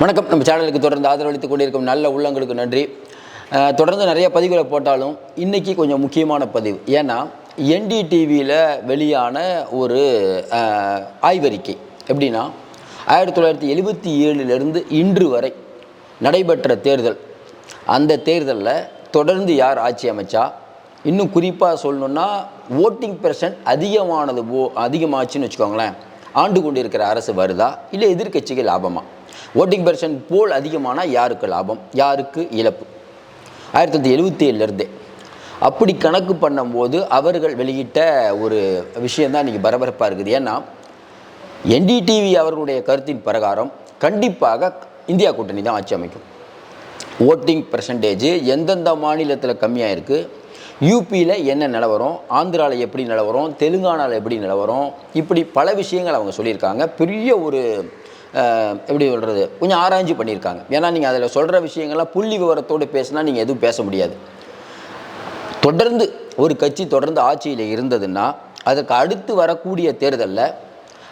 வணக்கம். நம்ம சேனலுக்கு தொடர்ந்து ஆதரவளித்துக் கொண்டிருக்கும் நல்ல உள்ளங்களுக்கு நன்றி. தொடர்ந்து நிறைய பதிவுகளை போட்டாலும் இன்றைக்கி கொஞ்சம் முக்கியமான பதிவு. ஏன்னா என்டிடிவியில் வெளியான ஒரு ஆய்வறிக்கை. எப்படின்னா ஆயிரத்தி தொள்ளாயிரத்தி எழுபத்தி ஏழுலேருந்து இன்று வரை நடைபெற்ற தேர்தல். அந்த தேர்தலில் தொடர்ந்து யார் ஆட்சி அமைச்சா? இன்னும் குறிப்பாக சொல்லணுன்னா ஓட்டிங் பெர்சன்ட் அதிகமானது போ அதிகமாச்சுன்னு வச்சுக்கோங்களேன். ஆண்டு கொண்டு இருக்கிற அரசு வருதா? இல்லை எதிர்கட்சிக்கு லாபமா? ஓட்டிங் பெர்சன்ட் போல் அதிகமானால் யாருக்கு லாபம்? யாருக்கு இழப்பு? ஆயிரத்தி தொள்ளாயிரத்தி எழுபத்தி ஏழுலேருந்தே அப்படி கணக்கு பண்ணும்போது அவர்கள் வெளியிட்ட ஒரு விஷயந்தான் இன்றைக்கி பரபரப்பாக இருக்குது. ஏன்னா என்டிடிவி அவர்களுடைய கருத்தின் பிரகாரம் கண்டிப்பாக இந்தியா கூட்டணி தான் ஆட்சி அமைக்கும். ஓட்டிங் பர்சன்டேஜ் எந்தெந்த மாநிலத்தில் கம்மியாக இருக்குது யூபியில் என்ன நிலவரம்? ஆந்திராவில் எப்படி நிலவரம்? தெலுங்கானாவில் எப்படி நிலவரம்? இப்படி பல விஷயங்கள் அவங்க சொல்லியிருக்காங்க. பெரிய ஒரு எப்படி சொல்கிறது கொஞ்சம் ஆராய்ச்சி பண்ணியிருக்காங்க. ஏன்னா நீங்கள் அதில் சொல்கிற விஷயங்கள்லாம் புள்ளி விவரத்தோடு பேசினா நீங்கள் எதுவும் பேச முடியாது. தொடர்ந்து ஒரு கட்சி தொடர்ந்து ஆட்சியில் இருந்ததுன்னா அதற்கு அடுத்து வரக்கூடிய தேர்தலில்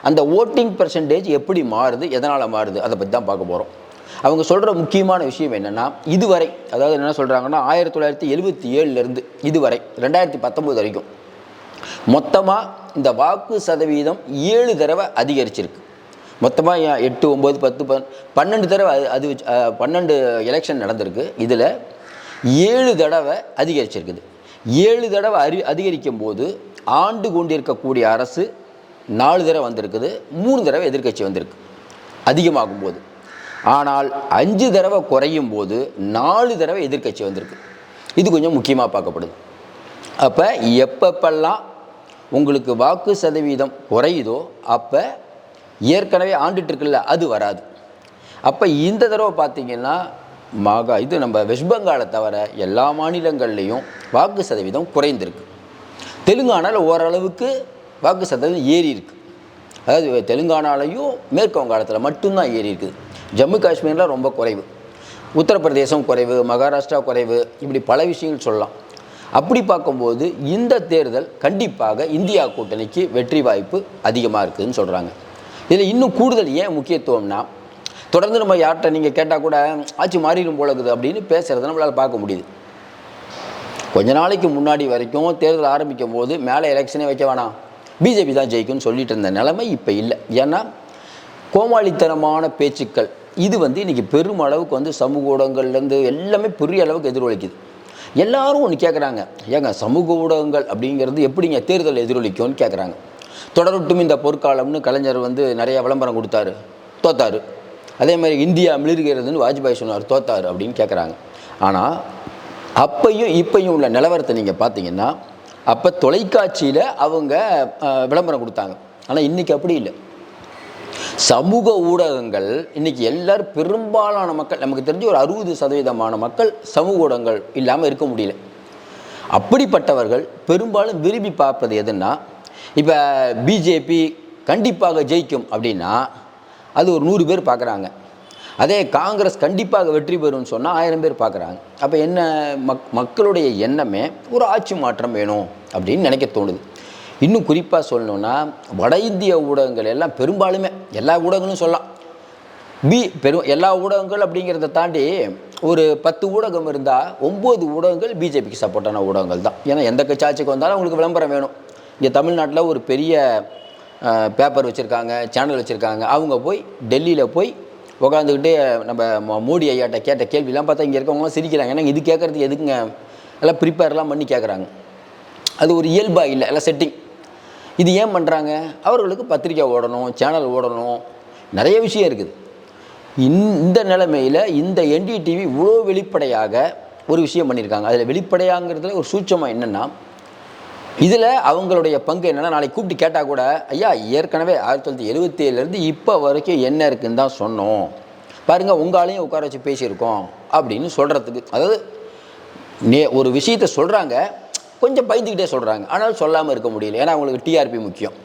அந்த ஓட்டிங் பர்சன்டேஜ் எப்படி மாறுது எதனால் மாறுது அதை பற்றி தான் பார்க்க போகிறோம் அவங்க சொல்கிற முக்கியமான விஷயம் என்னென்னா இதுவரை அதாவது என்ன சொல்கிறாங்கன்னா ஆயிரத்தி தொள்ளாயிரத்தி எழுபத்தி ஏழுலேருந்து இதுவரை ரெண்டாயிரத்தி பத்தொம்போது வரைக்கும் மொத்தமாக இந்த வாக்கு சதவீதம் ஏழு தடவை அதிகரிச்சிருக்கு. மொத்தமாக எட்டு ஒம்பது பத்து பன் பன்னெண்டு தடவை அது அது வச்சு- பன்னெண்டு எலெக்ஷன் நடந்திருக்கு. இதில் ஏழு தடவை அதிகரிச்சிருக்குது. ஏழு தடவை அறி அதிகரிக்கும் போது ஆண்டு கொண்டிருக்கக்கூடிய அரசு நாலு தடவை வந்திருக்குது மூணு தடவை எதிர்க்கட்சி வந்திருக்கு. அதிகமாகும் போது. ஆனால் அஞ்சு தடவை குறையும் போது நாலு தடவை எதிர்க்கட்சி வந்திருக்கு. இது கொஞ்சம் முக்கியமாக பார்க்கப்படுது. அப்போ எப்பப்பெல்லாம் உங்களுக்கு வாக்கு சதவீதம் குறையுதோ அப்போ ஏற்கனவே ஆண்டுட்டு இருக்குல்ல அது வராது. அப்போ இந்த தடவை பார்த்திங்கன்னா மாகா இது நம்ம வெஸ்ட் பெங்காலை தவிர எல்லா மாநிலங்கள்லேயும் வாக்கு சதவீதம் குறைந்திருக்கு. தெலுங்கானாவில் ஓரளவுக்கு வாக்கு சதவீதம் ஏறி இருக்குது அதாவது தெலுங்கானாலையும் மேற்கு வங்காளத்தில் மட்டும்தான் ஏறி இருக்குது. ஜம்மு காஷ்மீரில் ரொம்ப குறைவு. உத்தரப்பிரதேசம் குறைவு மகாராஷ்டிரா குறைவு இப்படி பல விஷயங்கள் சொல்லலாம். அப்படி பார்க்கும்போது இந்த தேர்தல் கண்டிப்பாக இந்தியா கூட்டணிக்கு வெற்றி வாய்ப்பு அதிகமாக இருக்குதுன்னு சொல்கிறாங்க இதில் இன்னும் கூடுதல் ஏன் முக்கியத்துவம்னா தொடர்ந்து நம்ம யார்கிட்ட நீங்கள் கேட்டால் கூட ஆட்சி மாறிடும் போல இருக்குது அப்படின்னு பேசுகிறத நம்மளால் பார்க்க முடியுது. கொஞ்ச நாளைக்கு முன்னாடி வரைக்கும் தேர்தல் ஆரம்பிக்கும் போது மேலே எலெக்ஷனே வைக்க வேணாம். பிஜேபி தான் ஜெயிக்கும்னு சொல்லிட்டு இருந்த நிலைமை இப்போ இல்லை. ஏன்னா கோமாளித்தனமான பேச்சுக்கள். இது வந்து இன்றைக்கி பெரும் அளவுக்கு வந்து சமூக ஊடகங்கள்லேருந்து எல்லாமே பெரிய அளவுக்கு எதிரொலிக்குது. எல்லாரும் ஒன்று கேட்குறாங்க ஏங்க சமூக ஊடகங்கள் அப்படிங்கிறது எப்படிங்க தேர்தல் எதிரொலிக்கும்னு கேட்குறாங்க தொடரட்டும் இந்த பொற்காலம்னு கலைஞர் வந்து நிறைய விளம்பரம் கொடுத்தாரு. தோத்தாரு. அதே மாதிரி இந்தியா மிளிர்கிறதுன்னு வாஜ்பாய் சொன்னார் தோத்தாரு அப்படின்னு கேட்குறாங்க ஆனால் அப்பையும் இப்பையும் உள்ள நிலவரத்தை நீங்கள் பார்த்தீங்கன்னா அப்போ தொலைக்காட்சியில் அவங்க விளம்பரம் கொடுத்தாங்க. ஆனால் இன்றைக்கி அப்படி இல்லை. சமூக ஊடகங்கள் இன்றைக்கி எல்லோரும் பெரும்பாலான மக்கள் நமக்கு தெரிஞ்ச ஒரு அறுபது சதவீதமான மக்கள் சமூக ஊடகங்கள் இல்லாமல் இருக்க முடியல. அப்படிப்பட்டவர்கள் பெரும்பாலும் விரும்பி பார்ப்பது எதுன்னா இப்போ பிஜேபி கண்டிப்பாக ஜெயிக்கும் அப்படின்னா அது ஒரு நூறு பேர் பார்க்குறாங்க. அதே காங்கிரஸ் கண்டிப்பாக வெற்றி பெறும்னு சொன்னால் ஆயிரம் பேர் பார்க்குறாங்க. அப்போ என்ன மக் மக்களுடைய எண்ணமே ஒரு ஆட்சி மாற்றம் வேணும் அப்படின்னு நினைக்க தோணுது. இன்னும் குறிப்பாக சொல்லணும்னா வட இந்திய ஊடகங்கள் எல்லாம் பெரும்பாலுமே எல்லா ஊடகங்களும் சொல்லலாம். பி பெரும் எல்லா ஊடகங்கள் அப்படிங்கிறத தாண்டி ஒரு பத்து ஊடகம் இருந்தால் ஒம்பது ஊடகங்கள் பிஜேபிக்கு சப்போர்ட்டான ஊடகங்கள் தான். ஏன்னா எந்த கட்சாட்சிக்கு வந்தாலும் அவங்களுக்கு விளம்பரம் வேணும். இங்கே தமிழ்நாட்டில் ஒரு பெரிய பேப்பர் வச்சுருக்காங்க சேனல் வச்சுருக்காங்க. அவங்க போய் டெல்லியில் போய் உட்காந்துக்கிட்டு நம்ம மோடி ஐயாட்ட கேட்ட கேள்விலாம் பார்த்தா இங்கே இருக்கவங்களாம் சிரிக்கிறாங்க. ஏன்னா இது கேட்குறதுக்கு எதுக்குங்க? எல்லாம் ப்ரிப்பேர்லாம் பண்ணி கேட்குறாங்க. அது ஒரு இயல்பாக இல்லை எல்லாம் செட்டிங் இது ஏன் பண்ணுறாங்க அவர்களுக்கு பத்திரிக்கை ஓடணும் சேனல் ஓடணும். நிறைய விஷயம் இருக்குது. இந்த நிலைமையில் இந்த என்டிடிவி இவ்வளோ வெளிப்படையாக ஒரு விஷயம் பண்ணியிருக்காங்க. அதில் வெளிப்படையாங்கிறதுல ஒரு சூட்சமாக என்னென்னா இதில் அவங்களுடைய பங்கு என்னென்னா நாளைக்கு கூப்பிட்டு கேட்டால் கூட ஐயா ஏற்கனவே ஆயிரத்தி தொள்ளாயிரத்தி எழுபத்தேழுலேருந்து இப்போ வரைக்கும் என்ன இருக்குன்னு தான் சொன்னோம். பாருங்கள் உங்களாலையும் உட்கார வச்சு பேசியிருக்கோம். அப்படின்னு சொல்கிறதுக்கு அதாவது நே ஒரு விஷயத்த சொல்கிறாங்க கொஞ்சம் பயந்துக்கிட்டே சொல்கிறாங்க ஆனால் சொல்லாமல் இருக்க முடியல. ஏன்னா அவங்களுக்கு டிஆர்பி முக்கியம்.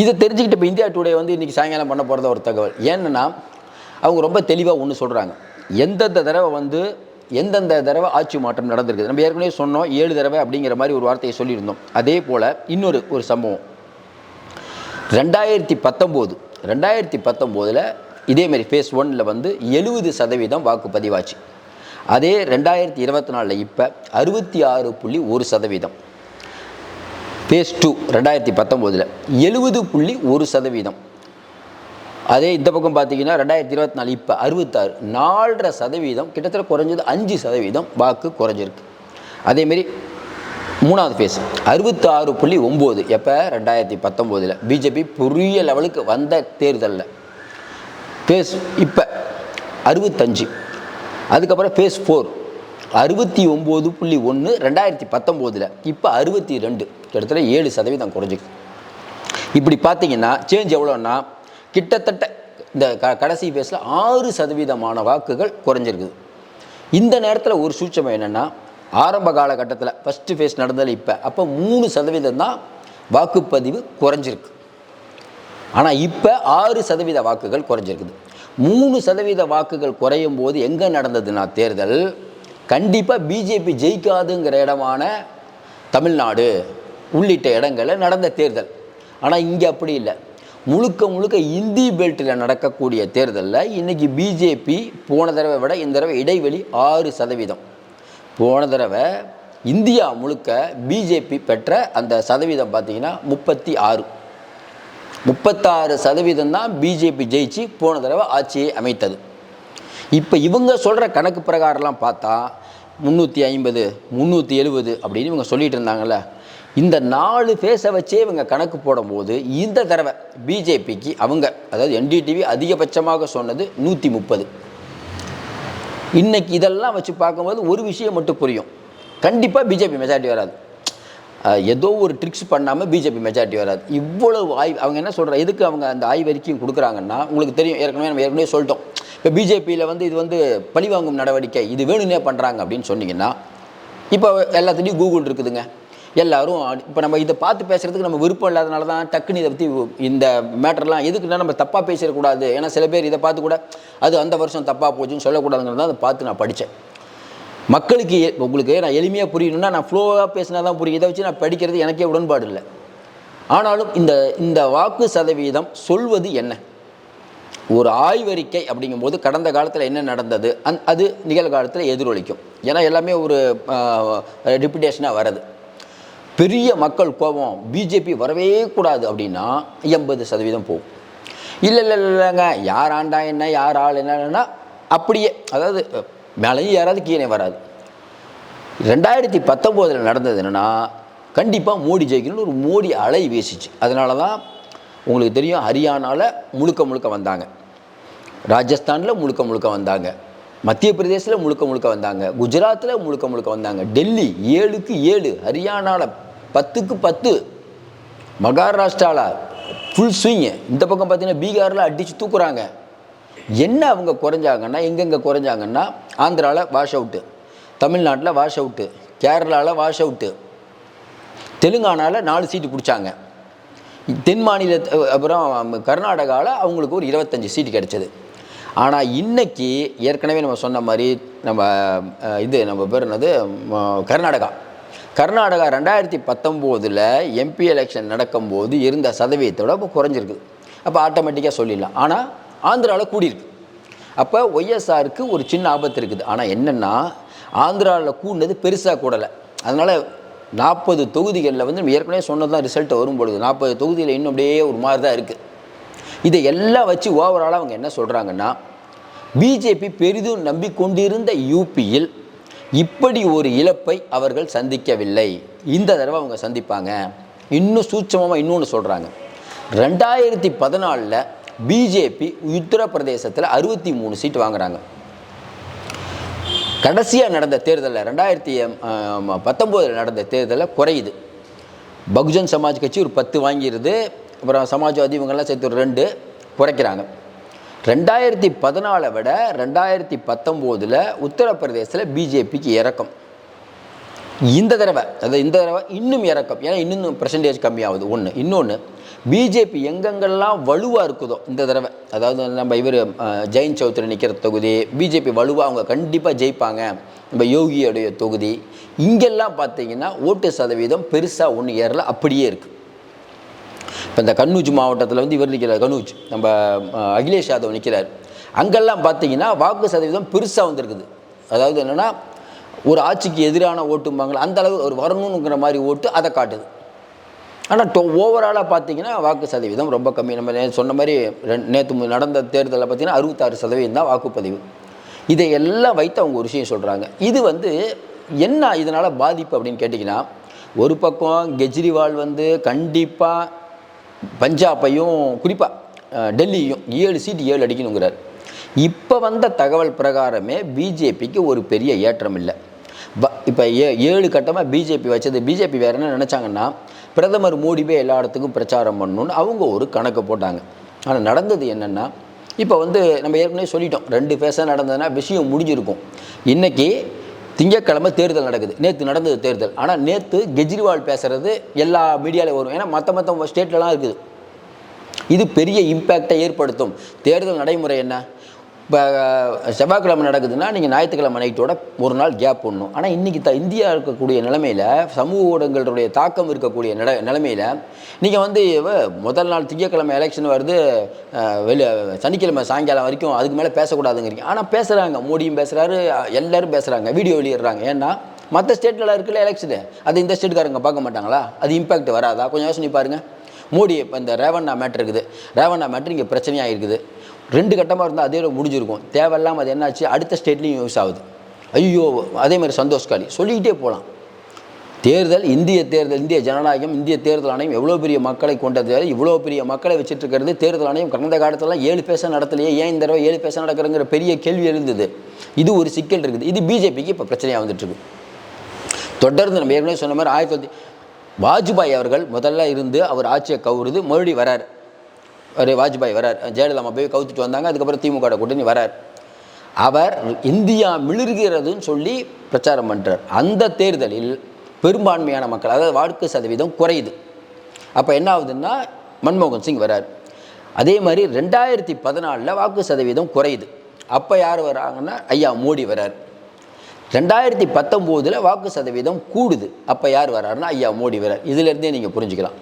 இதை தெரிஞ்சுக்கிட்டு இப்போ இந்தியா டுடே வந்து இன்றைக்கி சாயங்காலம் பண்ண போகிறத ஒரு தகவல். ஏன்னா அவங்க ரொம்ப தெளிவாக ஒன்று சொல்கிறாங்க எந்தெந்த தடவை வந்து எந்தெந்த தடவை ஆட்சி மாற்றம் நடந்திருக்குது? நம்ம ஏற்கனவே சொன்னோம் ஏழு தடவை அப்படிங்கிற மாதிரி ஒரு வார்த்தையை சொல்லியிருந்தோம். அதே போல் இன்னொரு ஒரு சம்பவம். ரெண்டாயிரத்தி பத்தொம்போது ரெண்டாயிரத்தி பத்தொம்போதில் இதேமாரி ஃபேஸ் ஒன்னில் வந்து எழுபது சதவீதம் வாக்குப்பதிவாச்சு. அதே ரெண்டாயிரத்தி இருபத்தி நாலில் இப்போ அறுபத்தி ஆறு புள்ளி ஒரு சதவீதம். ஃபேஸ் டூ ரெண்டாயிரத்தி பத்தொம்போதில் எழுபது புள்ளி ஒரு சதவீதம். அதே இந்த பக்கம் பார்த்தீங்கன்னா ரெண்டாயிரத்தி இருபத்தி நாலு இப்போ அறுபத்தாறு நாலரை சதவீதம் கிட்டத்தட்ட குறைஞ்சது அஞ்சு சதவீதம் வாக்கு குறைஞ்சிருக்கு. அதேமாரி மூணாவது ஃபேஸ் அறுபத்தாறு புள்ளி ஒம்பது எப்போ? ரெண்டாயிரத்தி பத்தொம்போதில். பிஜேபி பெரிய லெவலுக்கு வந்த தேர்தலில். ஃபேஸ் இப்போ அறுபத்தஞ்சு. அதுக்கப்புறம் ஃபேஸ் ஃபோர் அறுபத்தி ஒம்பது புள்ளி ஒன்று ரெண்டாயிரத்தி பத்தொம்போதில். இப்போ அறுபத்தி ரெண்டு. கிட்டத்தட்ட ஏழு சதவீதம் குறைஞ்சிருக்கு. இப்படி பார்த்தீங்கன்னா சேஞ்ச் எவ்வளோன்னா கிட்டத்தட்ட இந்த க கடைசி ஃபேஸில் ஆறு சதவீதமான வாக்குகள் குறைஞ்சிருக்குது. இந்த நேரத்தில் ஒரு சூட்சம் என்னென்னா ஆரம்ப காலகட்டத்தில் ஃபஸ்ட்டு ஃபேஸ் நடந்ததில் இப்போ அப்போ மூணு சதவீதம் தான் வாக்குப்பதிவு குறைஞ்சிருக்கு. ஆனால் இப்போ ஆறு சதவீத வாக்குகள் குறைஞ்சிருக்குது. மூணு சதவீத வாக்குகள் குறையும் போது எங்கே நடந்ததுன்னா தேர்தல்? கண்டிப்பாக பிஜேபி ஜெயிக்காதுங்கிற இடமான தமிழ்நாடு உள்ளிட்ட இடங்களில் நடந்த தேர்தல். ஆனால் இங்கே அப்படி இல்லை. முழுக்க முழுக்க இந்தி பெல்ட்டில் நடக்கக்கூடிய தேர்தலில் இன்றைக்கி பிஜேபி போன தடவை விட இந்த தடவை இடைவெளி ஆறு சதவீதம். போன தடவை இந்தியா முழுக்க பிஜேபி பெற்ற அந்த சதவீதம் பார்த்திங்கன்னா முப்பத்தி ஆறு. முப்பத்தாறு சதவீதம் தான் பிஜேபி ஜெயிச்சு போன தடவை ஆட்சியை அமைத்தது. இப்போ இவங்க சொல்கிற கணக்கு பிரகாரம்லாம் பார்த்தா முந்நூற்றி ஐம்பது முந்நூற்றி எழுபது அப்படின்னு இவங்க சொல்லிட்டு இருந்தாங்கல்ல. இந்த நாலு ஃபேஸை வச்சே இவங்க கணக்கு போடும்போது இந்த தடவை பிஜேபிக்கு அவங்க அதாவது என்டிடிவி அதிகபட்சமாக சொன்னது நூற்றி முப்பது. இன்றைக்கி இதெல்லாம் வச்சு பார்க்கும்போது ஒரு விஷயம் மட்டும் புரியும். கண்டிப்பாக பிஜேபி மெஜாரிட்டி வராது. ஏதோ ஒரு ட்ரிக்ஸ் பண்ணாமல் பிஜேபி மெஜாரிட்டி வராது. இவ்வளவு ஆய்வு அவங்க என்ன சொல்கிற எதுக்கு அவங்க அந்த ஆய்வறிக்கையும் கொடுக்குறாங்கன்னா உங்களுக்கு தெரியும் ஏற்கனவே நம்ம ஏற்கனவே சொல்லிட்டோம். இப்போ பிஜேபியில் வந்து இது வந்து பழிவாங்கும் நடவடிக்கை இது வேணும்னே பண்ணுறாங்க அப்படின்னு சொன்னீங்கன்னா இப்போ எல்லாத்துலேயும் கூகுள் இருக்குதுங்க. எல்லாரும் இப்போ நம்ம இதை பார்த்து பேசுகிறதுக்கு நம்ம விருப்பம் இல்லாதனால தான் டக்குன்னு இதை பற்றி இந்த மேட்டர்லாம் எதுக்குன்னா நம்ம தப்பாக பேசிடக்கூடாது. ஏன்னா சில பேர் இதை பார்த்து கூட அது அந்த வருஷம் தப்பாக போச்சுன்னு சொல்லக்கூடாதுங்கிறத அதை பார்த்து நான் படித்தேன். மக்களுக்கு உங்களுக்கு நான் எளிமையாக புரியணும்னா நான் ஃப்ளோவாக பேசினா தான் புரியும். இதை வச்சு நான் படிக்கிறது எனக்கே உடன்பாடு இல்லை. ஆனாலும் இந்த இந்த வாக்கு சதவீதம் சொல்வது என்ன? ஒரு ஆய்வறிக்கை அப்படிங்கும்போது கடந்த காலத்தில் என்ன நடந்தது? அந் அது நிகழ்காலத்தில் எதிரொலிக்கும். ஏன்னா எல்லாமே ஒரு ரெப்புடேஷனாக வர்றது. பெரிய மக்கள் கோபம் பிஜேபி வரவே கூடாது அப்படின்னா எண்பது சதவீதம் போகும். இல்லை இல்லை இல்லை, இல்லைங்க யார் ஆண்டா என்ன யார் ஆள் என்னன்னா அப்படியே அதாவது மேலேயும் யாராவது கீழே வராது. ரெண்டாயிரத்தி பத்தொம்போதில் நடந்தது என்னென்னா கண்டிப்பாக மோடி ஜெயிக்கணும்னு ஒரு மோடி அலை வீசிச்சு. அதனால தான் உங்களுக்கு தெரியும் ஹரியானாவில் முழுக்க முழுக்க வந்தாங்க. ராஜஸ்தானில் முழுக்க முழுக்க வந்தாங்க. மத்திய பிரதேசில் முழுக்க முழுக்க வந்தாங்க. குஜராத்தில் முழுக்க முழுக்க வந்தாங்க. டெல்லி ஏழுக்கு ஏழு ஹரியானாவில் பத்துக்கு பத்து மகாராஷ்டிராவில் ஃபுல் ஸ்விங்கு இந்த பக்கம் பார்த்தீங்கன்னா பீகாரில் அடித்து தூக்குறாங்க. என்ன அவங்க குறைஞ்சாங்கன்னா எங்கெங்கே குறைஞ்சாங்கன்னா ஆந்திராவில் வாஷ் அவுட்டு தமிழ்நாட்டில் வாஷ் அவுட்டு கேரளாவில் வாஷ் அவுட்டு தெலுங்கானாவில் நாலு சீட்டு பிடிச்சாங்க. தென் மாநில அப்புறம் கர்நாடகாவில் அவங்களுக்கு ஒரு இருபத்தஞ்சி சீட்டு கிடச்சிது. ஆனால் இன்றைக்கி ஏற்கனவே நம்ம சொன்ன மாதிரி நம்ம இது நம்ம பேர் என்னது? கர்நாடகா. கர்நாடகா ரெண்டாயிரத்தி பத்தொம்போதில் எம்பி எலெக்ஷன் நடக்கும்போது இருந்த சதவீதத்தோட இப்போ குறைஞ்சிருக்குது அப்போ ஆட்டோமேட்டிக்காக சொல்லிடலாம். ஆனால் ஆந்திராவில் கூடியிருக்கு. அப்போ ஒய்எஸ்ஆருக்கு ஒரு சின்ன ஆபத்து இருக்குது. ஆனால் என்னென்னா ஆந்திராவில் கூடினது பெருசாக கூடலை. அதனால் நாற்பது தொகுதிகளில் வந்து நம்ம ஏற்கனவே சொன்னது தான் ரிசல்ட்டை வரும் பொழுது நாற்பது தொகுதியில் இன்னும் அப்படியே ஒரு மாதிரி தான் இருக்குது இதை எல்லாம் வச்சு ஓவராலாக அவங்க என்ன சொல்கிறாங்கன்னா பிஜேபி பெரிதும் நம்பிக்கொண்டிருந்த யூபியில் இப்படி ஒரு இழப்பை அவர்கள் சந்திக்கவில்லை. இந்த தடவை அவங்க சந்திப்பாங்க. இன்னும் சூட்சமமாக இன்னொன்று சொல்கிறாங்க ரெண்டாயிரத்தி பதினாலில் பிஜேபி உத்தரப்பிரதேசத்தில் அறுபத்தி மூணு சீட் வாங்குறாங்க. கடைசியாக நடந்த தேர்தலில் ரெண்டாயிரத்தி பத்தொம்போதில் நடந்த தேர்தலில் குறையுது. பகுஜன் சமாஜ் கட்சி ஒரு பத்து வாங்கிடுது அப்புறம் சமாஜ்வாதி இவங்கெல்லாம் சேர்த்து ஒரு ரெண்டு குறைக்கிறாங்க. ரெண்டாயிரத்தி பதினாலை விட ரெண்டாயிரத்தி பத்தொம்போதில் உத்தரப்பிரதேசத்தில் பிஜேபிக்கு இறக்கம் இந்த தடவை அதாவது இந்த தடவை இன்னும் இறக்கம் ஏன்னா இன்னும் பர்சன்டேஜ் கம்மியாகுது. ஒன்று இன்னொன்று பிஜேபி எங்கெங்கெல்லாம் வலுவாக இருக்குதோ இந்த தடவை அதாவது நம்ம இவர் ஜெயின் சௌத்ரி நிற்கிற தொகுதி பிஜேபி வலுவாக அவங்க கண்டிப்பாக ஜெயிப்பாங்க. நம்ம யோகியோடைய தொகுதி இங்கெல்லாம் பார்த்தீங்கன்னா ஓட்டு சதவீதம் பெருசாக ஒன்று ஏறல அப்படியே இருக்குது இப்போ இந்த கண்ணூஜ் மாவட்டத்தில் வந்து இவர் நிற்கிறார் கனூஜ். நம்ம அகிலேஷ் யாதவ் நிற்கிறார் அங்கெல்லாம் பார்த்தீங்கன்னா வாக்கு சதவீதம் பெருசாக வந்திருக்குது. அதாவது என்னென்னா ஒரு ஆட்சிக்கு எதிரான ஓட்டும்பாங்களா அந்த அளவு ஒரு வரணுங்கிற மாதிரி ஓட்டு அதை காட்டுது. ஆனால் டோ ஓவராலாக பார்த்தீங்கன்னா வாக்கு சதவீதம் ரொம்ப கம்மி. நம்ம சொன்ன மாதிரி நேற்று நடந்த தேர்தலில் பார்த்தீங்கன்னா அறுபத்தாறு சதவீதம் தான் வாக்குப்பதிவு. இதை எல்லாம் வைத்து அவங்க ஒரு விஷயம் சொல்கிறாங்க இது வந்து என்ன இதனால் பாதிப்பு அப்படின்னு கேட்டிங்கன்னா ஒரு பக்கம் கெஜ்ரிவால் வந்து கண்டிப்பாக பஞ்சாபையும் குறிப்பாக டெல்லியும் ஏழு சீட் ஏழு அடிக்கணுங்கிறார். இப்போ வந்த தகவல் பிரகாரமே பிஜேபிக்கு ஒரு பெரிய ஏற்றம் இல்லை. இப்போ ஏ ஏழு கட்டமாக பிஜேபி வச்சது. பிஜேபி வேறு என்ன நினச்சாங்கன்னா பிரதமர் மோடி போய் எல்லா இடத்துக்கும் பிரச்சாரம் பண்ணணும்னு அவங்க ஒரு கணக்கு போட்டாங்க. ஆனால் நடந்தது என்னென்னா இப்போ வந்து நம்ம ஏற்கனவே சொல்லிட்டோம். ரெண்டு ஃபேஸாக நடந்ததுன்னா விஷயம் முடிஞ்சிருக்கும். இன்றைக்கி திங்கட்கிழமை தேர்தல் நடக்குது. நேற்று நடந்தது தேர்தல். ஆனால் நேற்று கெஜ்ரிவால் பேசுகிறது எல்லா மீடியாவிலையும் வரும். ஏன்னா மற்ற மற்ற ஸ்டேட்லலாம் இருக்குது. இது பெரிய இம்பேக்டை ஏற்படுத்தும். தேர்தல் நடைமுறை என்ன? இப்போ செவ்வாய்க்கிழமை நடக்குதுன்னா நீங்கள் ஞாயிற்றுக்கிழமை நைட்டோட ஒரு நாள் கேப் போடணும். ஆனால் இன்றைக்கி த இந்தியா இருக்கக்கூடிய நிலைமையில் சமூக ஊடகங்களுடைய தாக்கம் இருக்கக்கூடிய நில நிலைமையில் நீங்கள் வந்து முதல் நாள் திங்கக்கிழமை எலெக்ஷன் வருது வெளி சனிக்கிழமை சாயங்காலம் வரைக்கும் அதுக்கு மேலே பேசக்கூடாதுங்கிறீங்க. ஆனால் பேசுகிறாங்க மோடியும் பேசுகிறாரு எல்லாரும் பேசுகிறாங்க வீடியோ வெளியிடுறாங்க. ஏன்னா மற்ற ஸ்டேட்லலாம் இருக்குல்ல எலெக்ஷனு அது இந்த ஸ்டேட்டுக்காரங்க பார்க்க மாட்டாங்களா? அது இம்பாக்ட் வராதா? கொஞ்சம் யோசனை பாருங்கள் மோடி இப்போ இந்த ரேவண்ணா மேட்ரு இருக்குது. ரேவண்ணா மேட்ரு இங்கே பிரச்சனையாக இருக்குது ரெண்டு கட்டமாக இருந்தால் அதே முடிஞ்சிருக்கும். தேவையில்லாமல் அது என்னாச்சு? அடுத்த ஸ்டேட்லேயும் யூஸ் ஆகுது. ஐயோ அதே மாதிரி சந்தோஷ்காலி சொல்லிக்கிட்டே போகலாம் தேர்தல் இந்திய தேர்தல் இந்திய ஜனநாயகம் இந்திய தேர்தல் ஆணையம் எவ்வளோ பெரிய மக்களை கொண்டது? இவ்வளோ பெரிய மக்களை வச்சுட்டு இருக்கிறது தேர்தல் ஆணையம். கடந்த காலத்திலலாம் ஏழு பேச நடத்தலையே. ஏன் இந்த தடவை ஏழு பேச நடக்கிறங்கிற பெரிய கேள்வி எழுந்தது. இது ஒரு சிக்கல் இருக்குது. இது பிஜேபிக்கு இப்போ பிரச்சனையாக வந்துட்டுருக்கு. தொடர்ந்து நம்ம ஏற்கனவே சொன்ன மாதிரி ஆயிரத்தி தொள்ளாயிரத்தி வாஜ்பாய் அவர்கள் முதல்ல இருந்து அவர் ஆட்சியை கவுருது மறுபடி வரார். ஒரு வாஜ்பாய் வரார். ஜெயலலிதா அம்மா போய் கவுத்துட்டு வந்தாங்க. அதுக்கப்புறம் திமுக கூட்டணி வரார். அவர் இந்தியா மிளிர்கிறதுன்னு சொல்லி பிரச்சாரம் பண்ணுறார் அந்த தேர்தலில் பெரும்பான்மையான மக்கள் அதாவது வாக்கு சதவீதம் குறையுது. அப்போ என்ன ஆகுதுன்னா மன்மோகன் சிங் வரார். அதே மாதிரி ரெண்டாயிரத்தி பதினாலில் வாக்கு சதவீதம் குறையுது. அப்போ யார் வராங்கன்னா ஐயா மோடி வரார். ரெண்டாயிரத்தி பத்தொம்போதில் வாக்கு சதவீதம் கூடுது. அப்போ யார் வராருன்னா ஐயா மோடி வரார். இதிலேருந்தே நீங்கள் புரிஞ்சுக்கலாம்.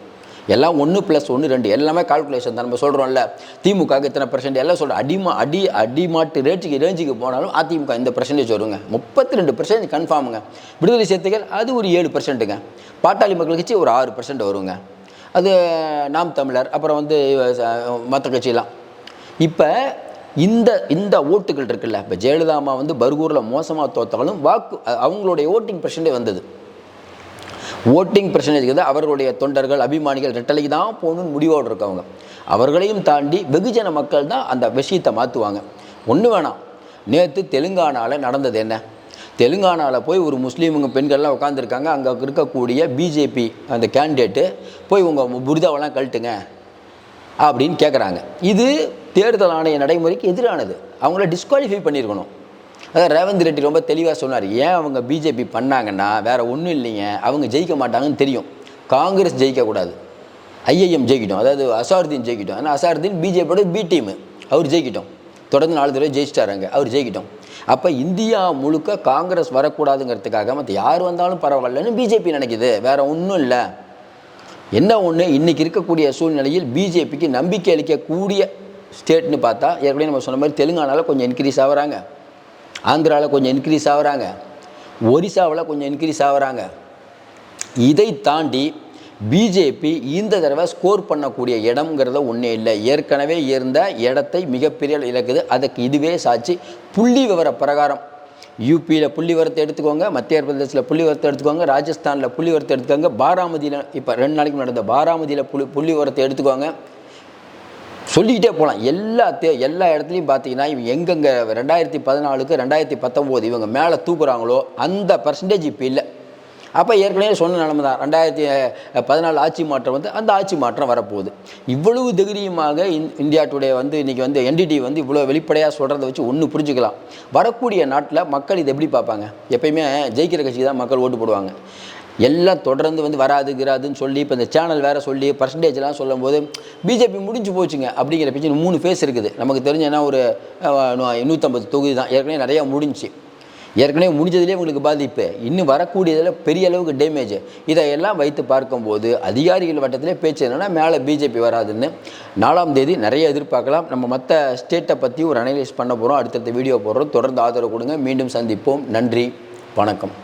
எல்லாம் ஒன்று ப்ளஸ் ஒன்று ரெண்டு. எல்லாமே கால்குலேஷன் தான். நம்ம சொல்கிறோம்ல திமுகவுக்கு இத்தனை பர்சன்ட் எல்லாம் சொல்கிறோம் அடிமா அடி அடிமாட்டு ரேட்டுக்கு ரேஞ்சுக்கு போனாலும் அதிமுக இந்த பர்சன்டேஜ் வருங்க. முப்பத்தி ரெண்டு பர்சன்டேஜ் கன்ஃபார்முங்க விடுதலை சேர்த்துகள் அது ஒரு ஏழு பர்சன்ட்டுங்க பாட்டாளி மக்கள் கட்சி ஒரு ஆறு பர்சன்ட் வருங்க. அது நாம் தமிழர் அப்புறம் வந்து மற்ற கட்சியெல்லாம். இப்போ இந்த இந்த ஓட்டுகள் இருக்குல்ல இப்போ ஜெயலலிதா அம்மா வந்து பர்கூரில் மோசமாக தோத்தாலும் வாக்கு அவங்களுடைய ஓட்டிங் பர்சன்டேஜ் வந்தது. ஓட்டிங் பர்சன்டேஜ் வந்து அவர்களுடைய தொண்டர்கள் அபிமானிகள் ரெட்டலைக்கு தான் போகணும்னு முடிவோடு இருக்கவங்க. அவர்களையும் தாண்டி வெகுஜன மக்கள் தான் அந்த விஷயத்தை மாற்றுவாங்க ஒன்று வேணாம். நேற்று தெலுங்கானாவில் நடந்தது என்ன? தெலுங்கானாவில் போய் ஒரு முஸ்லீமுங்க பெண்கள்லாம் உட்காந்துருக்காங்க அங்கே இருக்கக்கூடிய பிஜேபி அந்த கேண்டிடேட்டு போய் உங்கள் புரிதாவெல்லாம் கழட்டுங்க அப்படின்னு கேட்குறாங்க இது தேர்தல் ஆணைய நடைமுறைக்கு எதிரானது. அவங்கள டிஸ்குவாலிஃபை பண்ணியிருக்கணும் அதான் ரேவந்த் ரெட்டி ரொம்ப தெளிவாக சொன்னார். ஏன் அவங்க பிஜேபி பண்ணாங்கன்னா வேற ஒன்றும் இல்லைங்க. அவங்க ஜெயிக்க மாட்டாங்கன்னு தெரியும். காங்கிரஸ் ஜெயிக்கக்கூடாது ஐஐஎம் ஜெயிக்கிட்டோம். அதாவது அசாருதீன் ஜெயிக்கிட்டோம். ஆனால் அசாருதீன் பிஜேபியோட பி டீமு அவர் ஜெயிக்கிட்டோம். தொடர்ந்து நாலு தடவை ஜெயிச்சிட்டாருங்க அவர் ஜெயிக்கிட்டோம். அப்போ இந்தியா முழுக்க காங்கிரஸ் வரக்கூடாதுங்கிறதுக்காக மற்ற யார் வந்தாலும் பரவாயில்லன்னு பிஜேபி நினைக்குது. வேற ஒன்றும் இல்லை. என்ன ஒன்று இன்றைக்கி இருக்கக்கூடிய சூழ்நிலையில் பிஜேபிக்கு நம்பிக்கை அளிக்கக்கூடிய ஸ்டேட்னு பார்த்தா ஏற்கனவே நம்ம சொன்ன மாதிரி தெலுங்கானாவில் கொஞ்சம் இன்க்ரீஸ் ஆகுறாங்க. ஆந்திராவில் கொஞ்சம் இன்க்ரீஸ் ஆகுறாங்க. ஒரிசாவில் கொஞ்சம் இன்க்ரீஸ் ஆகுறாங்க. இதை தாண்டி பிஜேபி இந்த தடவை ஸ்கோர் பண்ணக்கூடிய இடம்ங்கிறத ஒன்றே இல்லை. ஏற்கனவே இருந்த இடத்தை மிகப்பெரிய இழக்குது. அதுக்கு இதுவே சாட்சி. புள்ளி விவர பிரகாரம். யூபியில் புள்ளி விவரத்தை எடுத்துக்கோங்க மத்திய பிரதேசத்தில் புள்ளி விவரத்தை எடுத்துக்கோங்க ராஜஸ்தானில் புள்ளி விவரத்தை எடுத்துக்கோங்க பாராமதியில் இப்போ ரெண்டு நாளைக்கு நடந்த பாராமதியில் புள்ளி புள்ளி விவரத்தை எடுத்துக்கோங்க. சொல்லிக்கிட்டே போகலாம் எல்லாத்தே எல்லா இடத்துலையும் பார்த்தீங்கன்னா இவங்க எங்கெங்கே ரெண்டாயிரத்தி பதினாலுக்கு ரெண்டாயிரத்தி பத்தொம்போது இவங்க மேலே தூக்குறாங்களோ அந்த பர்சன்டேஜ் இப்போ இல்லை. அப்போ ஏற்கனவே சொன்ன நிலைமை தான். ரெண்டாயிரத்தி பதினாலு ஆட்சி மாற்றம் வந்து அந்த ஆட்சி மாற்றம் வரப்போகுது. இவ்வளவு தைரியமாக இந் இந்தியா டுடே வந்து இன்றைக்கி வந்து என்டிடி வந்து இவ்வளோ வெளிப்படையாக சொல்கிறத வச்சு ஒன்று புரிஞ்சுக்கலாம். வரக்கூடிய நாட்டில் மக்கள் இதை எப்படி பார்ப்பாங்க? எப்பயுமே ஜெயிக்கிற கட்சிக்கு தான் மக்கள் ஓட்டு போடுவாங்க. எல்லாம் தொடர்ந்து வந்து வராது கிராதுன்னு சொல்லி இப்போ இந்த சேனல் வேறு சொல்லி பர்சன்டேஜ்லாம் சொல்லும்போது பிஜேபி முடிஞ்சு போச்சுங்க அப்படிங்கிற பிரச்சனை மூணு ஃபேஸ் இருக்குது. நமக்கு தெரிஞ்ச ஒரு நூற்றம்பது தொகுதி தான். ஏற்கனவே நிறையா முடிஞ்சுச்சு ஏற்கனவே முடிஞ்சதுலேயே உங்களுக்கு பாதிப்பு. இன்னும் வரக்கூடியதில் பெரிய அளவுக்கு டேமேஜ் இதையெல்லாம் வைத்து பார்க்கும்போது அதிகாரிகள் வட்டத்திலே பேச்சு என்னென்னா மேலே பிஜேபி வராதுன்னு. நாலாம் தேதி நிறைய எதிர்பார்க்கலாம். நம்ம மற்ற ஸ்டேட்டை பற்றி ஒரு அனலைஸ் பண்ண போகிறோம் அடுத்தடுத்த வீடியோ போடுறோம். தொடர்ந்து ஆதரவு கொடுங்க. மீண்டும் சந்திப்போம். நன்றி. வணக்கம்.